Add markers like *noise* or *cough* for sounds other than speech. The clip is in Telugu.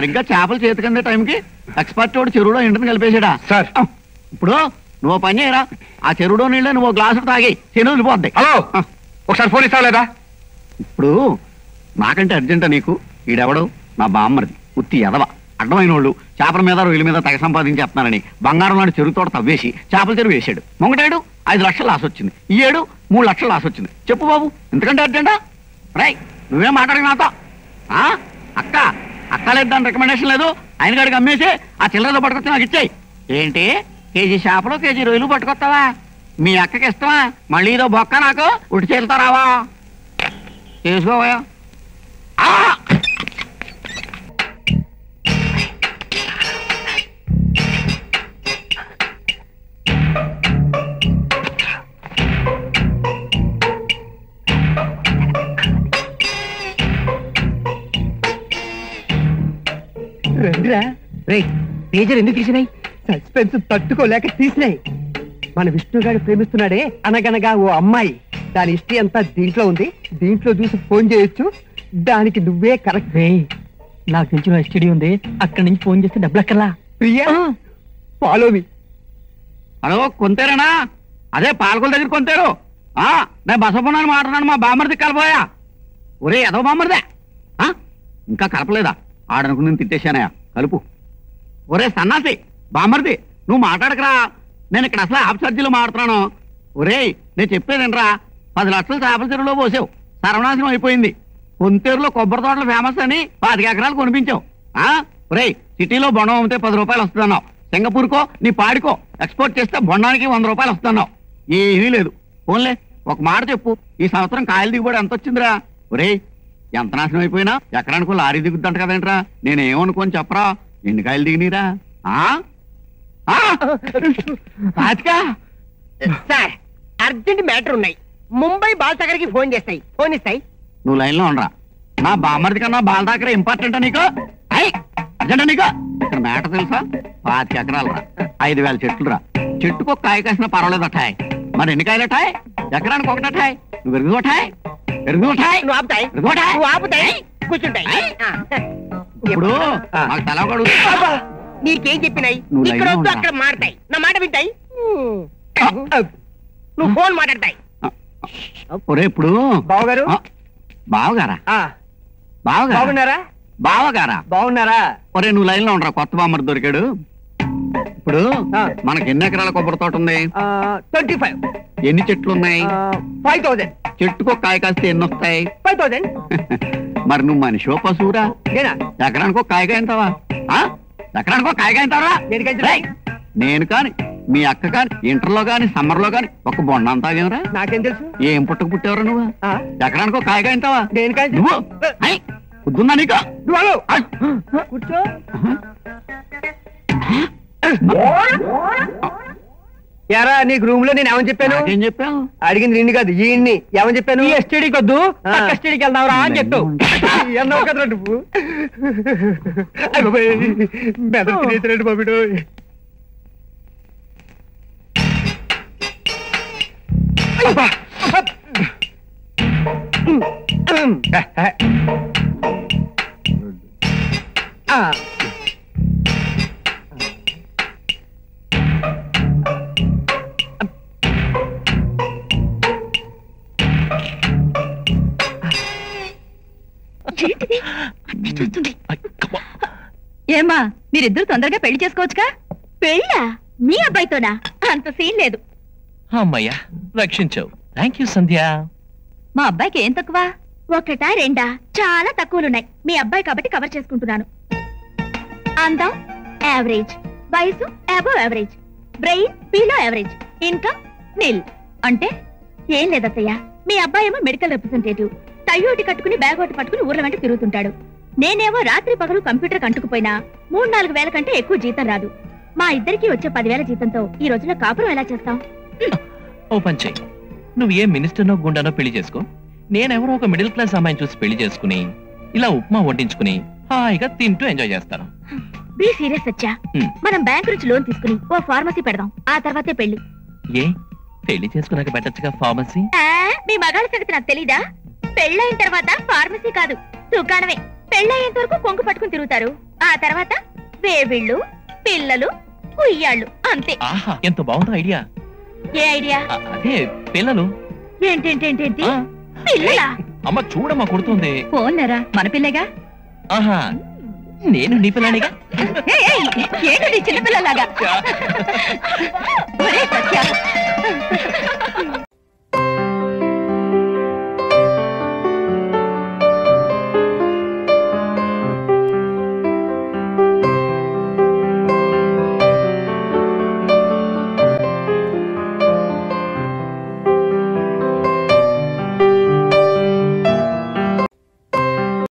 సరిగ్గా చేపలు చేతికందే టైంకి ఎక్స్పర్ట్ వాడు చెరువులో ఎండని కలిపేసాడా సార్. ఇప్పుడు నువ్వు పని చేయరా? ఆ చెరువులో నీళ్ళే నువ్వు గ్లాసు తాగి చెరువు వెళ్ళిపోద్ది హలో. ఒకసారి ఫోన్ ఇస్తావా లేదా? ఇప్పుడు నాకంటే అర్జెంటా నీకు ఈడెవడు? నా బామ్మరిది ఉత్తి ఎదవ అడ్డమైన వాళ్ళు చేపల మీద రొయ్యల మీద తెగ సంపాదించేస్తున్నారని బంగారం నాడు చెరువు తోట తవ్వేసి చేపల చెరువు వేసాడు మొంగటేడు ఐదు లక్షలు లాస్ వచ్చింది. ఈ ఏడు మూడు లక్షలు లాస్ వచ్చింది. చెప్పు బాబు ఎందుకంటే అర్జెంటా? రై నువ్వేం మాట్లాడి నాతో? అక్క అక్కలేద్దాని రికమెండేషన్ లేదు. ఆయన గారికి అమ్మేసి ఆ చిల్లరలో పట్టుకొచ్చి నాకు ఇచ్చాయి. ఏంటి? కేజీ చేపలు కేజీ రొయ్యలు పట్టుకొస్తావా? మీ అక్కకి ఇష్టమా? మళ్ళీ ఇదో బొక్క నాకు ఉడి చేరుతా రావా? చేసుకోవా రండిరా. రే పేజర్ ఎందుకు తీసినాయి సస్పెన్స్ తట్టుకోలేక తీసినాయి. మన విష్ణుగాడు ప్రేమిస్తున్నాడే అనగనగా ఓ అమ్మాయి. దాని హిస్టరీ అంతా దీంట్లో ఉంది. దీంట్లో చూసి ఫోన్ చేయొచ్చు. దానికి నువ్వే కరెక్ట్. నాకు తెలిసిన ఎస్టీడీ ఉంది. అక్కడి నుంచి ఫోన్ చేస్తే డబ్బులు అక్కర్లా? ప్రియా ఫాలో మీ హలో కొంతేరేనా? అదే పాలకొల దగ్గర కొంతారు. ఆ నేను బసపన్నాను మాట్లాడాను మా బామ్మర్ది కలపోయా ఒరే ఎదవ బామ్మర్దే. ఆ? ఇంకా కలపలేదా? ఆడనుకుని నేను తిట్టేశానయా కలుపు. ఒరే సన్నాసి బామ్మర్ది నువ్వు మాట్లాడకరా. నేను ఇక్కడ అసలు ఆఫ్ సర్జీలో మాడుతున్నాను ఒరేయ్ నేను చెప్పేదేనరా పది లక్షలు చేపల చెరువులో పోసావు. సర్వనాశనం అయిపోయింది. కొంతేరులో కొబ్బరి తోటలు ఫేమస్ అని పాతిక ఎకరాలు కొనిపించావు. ఆ? ఒరేయ్ సిటీలో బొండం అమ్మితే పది రూపాయలు వస్తున్నావు సింగపూర్కో నీ పాడికో ఎక్స్పోర్ట్ చేస్తే బొండానికి వంద రూపాయలు వస్తున్నావు ఏమీ లేదు. ఓన్లే ఒక మాట చెప్పు. ఈ సంవత్సరం కాయలు దిగుబడి ఎంత వచ్చిందిరా ఒరేయ్ ఎంత నాశనం అయిపోయినా ఎకరానికి లారీ దిగుద్దంట కదేంట్రా? నేనేమనుకోని చెప్పరా? ఎన్ని కాయలు దిగినీరా? సార్ అర్జెంట్ మ్యాటర్ ఉన్నాయి. ముంబై బాల్సాగర్కి ఫోన్ చేస్తాయి. ఫోన్ ఇస్తాయి. నువ్వు లైన్లో ఉండరా. నా బామ్మర్ది కన్నా బాల దాకర ఇంపార్టెంటా నీకు? అర్జెంటా నీకు? ఇక్కడ మేట తెలుసా? పాతిక ఎకరాలు రా ఐదు వేల చెట్లు రా చెట్టుకు కాయ కాసిన పర్వాలేదు అఠాయ్ మరి ఎన్ని కాయలు అఠాయ్ ఎకరానికి ఒకటి అఠాయ్ నువ్వు ఎరుగు అఠాయ్ ఎరుగు అఠాయ్ నువ్వు ఆపుతాయి. నువ్వు ఆపుతాయి. కూర్చుంటాయి. ఇప్పుడు నాకు చెప్పినాయి? ఇక్కడ వద్దు? అక్కడ మాడతాయి నా మాట వింటాయి? నువ్వు ఫోన్ మాట్లాడతాయి. ఒరే ఇప్పుడు బావగారు? బావగారా? ఆ, బావగారా? బాగున్నారా? బావగారా? బాగున్నారా? ఒరే నువ్వు లైన్లో ఉండరా. కొత్త బామ్మర్ దొరికాడు. ఇప్పుడు. మనకి ఎన్ని ఎకరాల కొబ్బరి తోట ఉంది? ట్వంటీ ఫైవ్ ఎన్ని చెట్లు ఉన్నాయి ఫైవ్ థౌసండ్ చెట్టుకు కాయ కాస్తే ఎన్ని వస్తాయి? ఫైవ్ థౌసండ్ *laughs* మరి నువ్వు మనిషో పశువురా? నేనా? ఎకరానికి ఒక కాయ కాయంతావా ఆ? ఎకరానికి ఒక కాయ కాయంతావా దేనికైతే రేయ్, నేను కాని మీ అక్క కాని ఇంటర్లో కాని సమ్మర్లో కాని ఒక బొండ తాగేవరా? నాకేం తెలుసు? ఏం పుట్టక పుట్టేవరా నువ్వు? ఎకరానికి ఒక కాయ కాయంతావా దేనికైతే నువ్వు? పొద్దున్నా నీకు? కూర్చో. ఎరా నీకు రూమ్లో నేను ఏమని చెప్పాను? నాకేం చెప్పావు? అడిగింది నిన్ను కాదు ఈయన్ని. ఏమని చెప్పాను? ఈ ఎస్టీడీకి వద్దు ఎస్టీడీకి వెళ్దాంరా అని చెప్పు. ఎన్నో నువ్వు. అయ్ బాబోయ్, మెదడు తినేసినట్టు బాబుడు అబ్బా. ఏమా మీరిద్దరు తొందరగా పెళ్ళి చేసుకోవచ్చుగా? పెళ్ళా? మీ అబ్బాయితోనా? అంత సీన్ లేదు. అమ్మయ్యా రక్షించావు థ్యాంక్ యూ సంధ్య. మా అబ్బాయికి ఏం తక్కువ? ఒకటా రెండా? చాలా తక్కువలున్నాయి. మీ అబ్బాయి కాబట్టి కవర్ చేసుకుంటున్నాను. అందం యావరేజ్. వయసు above average. Brain below average. Income nil. అంటే ఏం లేదత్తయ్య? మీ అబ్బాయి ఏమో మెడికల్ రిప్రజెంటేటివ్. టై ఒకటి కట్టుకుని బ్యాగ్ ఒకటి పట్టుకుని ఊర్ల వెంట తిరుగుతుంటాడు. నేనేమో రాత్రి పగలు కంప్యూటర్ కంటుకుపోయినా మూడు నాలుగు వేల కంటే ఎక్కువ జీతం రాదు. మా ఇద్దరికి వచ్చే పదివేల జీతంతో ఈ రోజులో కాపురం ఎలా చేస్తాం? ఓ చెయ్యి. నువ్వు ఏ మినిస్టర్నో గుండానో పెళ్ళి చేసుకో. నేనెవరో ఒక మిడిల్ క్లాస్ అమ్మాయిని చూసి పెళ్ళి చేసుకుని ఇలా ఉప్మా వడ్డించుకుని హాయిగా తింటూ ఎంజాయ్ చేస్తాను. బీ సీరియస్ సత్యా హ్మ్. మనం బ్యాంక్ నుంచి లోన్ తీసుకుని ఓ ఫార్మసీ పెడదాం. ఆ తర్వాతే పెళ్ళి. ఏ? పెళ్ళి చేసుకున్నాక పెట్టచ్చుగా ఫార్మసీ మీ మగాళ్ళ సంగతి నాకు తెలీదా? పెళ్ళైన తర్వాత ఫార్మసీ కాదు దుకాణమే పెళ్ళయ్యేంత వరకు కొంగు పట్టుకుని తిరుగుతారు. ఆ తర్వాత వేవిళ్ళు పిల్లలు ఉయ్యాళ్ళు అంతే. ఆహా ఎంత బాగుందో ఐడియా. ఏ ఐడియా? అదే పిల్లలు. ఏంటేంటేంటేంటి పిల్లలా? అమ్మ చూడమ్మా కొడుతుంది. పోన్లేరా మన పిల్లగా? ఆహా నేను నీ పిల్లనిగా ఏంటి చిన్నపిల్లలాగా?